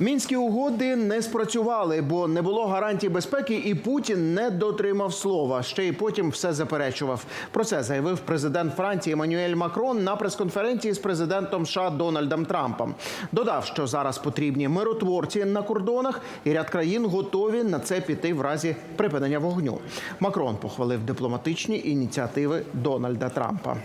Мінські угоди не спрацювали, бо не було гарантій безпеки, і Путін не дотримав слова. Ще й потім все заперечував. Про це заявив президент Франції Еммануель Макрон на прес-конференції з президентом США Дональдом Трампом. Додав, що зараз потрібні миротворці на кордонах, і ряд країн готові на це піти в разі припинення вогню. Макрон похвалив дипломатичні ініціативи Дональда Трампа.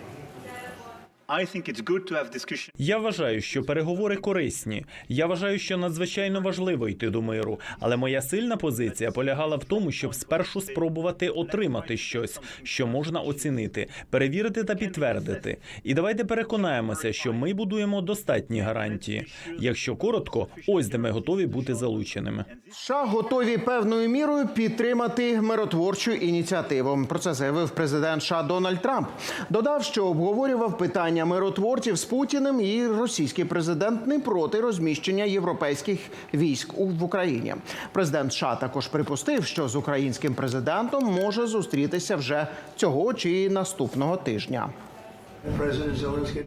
Я вважаю, що переговори корисні. Я вважаю, що надзвичайно важливо йти до миру. Але моя сильна позиція полягала в тому, щоб спершу спробувати отримати щось, що можна оцінити, перевірити та підтвердити. І давайте переконаємося, що ми будуємо достатні гарантії. Якщо коротко, ось де ми готові бути залученими. США готові певною мірою підтримати миротворчу ініціативу. Про це заявив президент США Дональд Трамп. Додав, що обговорював питання миротворців з Путіним, і російський президент не проти розміщення європейських військ в Україні. Президент США також припустив, що з українським президентом може зустрітися вже цього чи наступного тижня.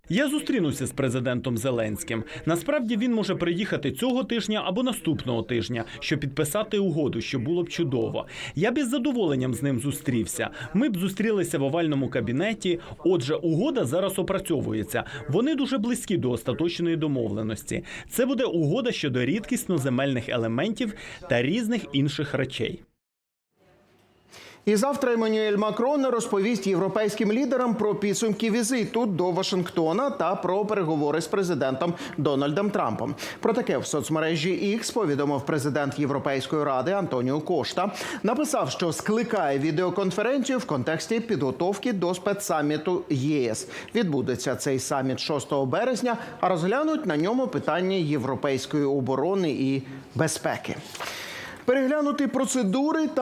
Я зустрінуся з президентом Зеленським. Насправді він може приїхати цього тижня або наступного тижня, щоб підписати угоду, що було б чудово. Я б із задоволенням з ним зустрівся. Ми б зустрілися в овальному кабінеті. Отже, угода зараз опрацьовується. Вони дуже близькі до остаточної домовленості. Це буде угода щодо рідкісно земельних елементів та різних інших речей. І завтра Еммануель Макрон розповість європейським лідерам про підсумки візиту до Вашингтона та про переговори з президентом Дональдом Трампом. Про таке в соцмережі X повідомив президент Європейської ради Антоніо Кошта. Написав, що скликає відеоконференцію в контексті підготовки до спецсаміту ЄС. Відбудеться цей саміт 6 березня, а розглянуть на ньому питання європейської оборони і безпеки. Переглянути процедури та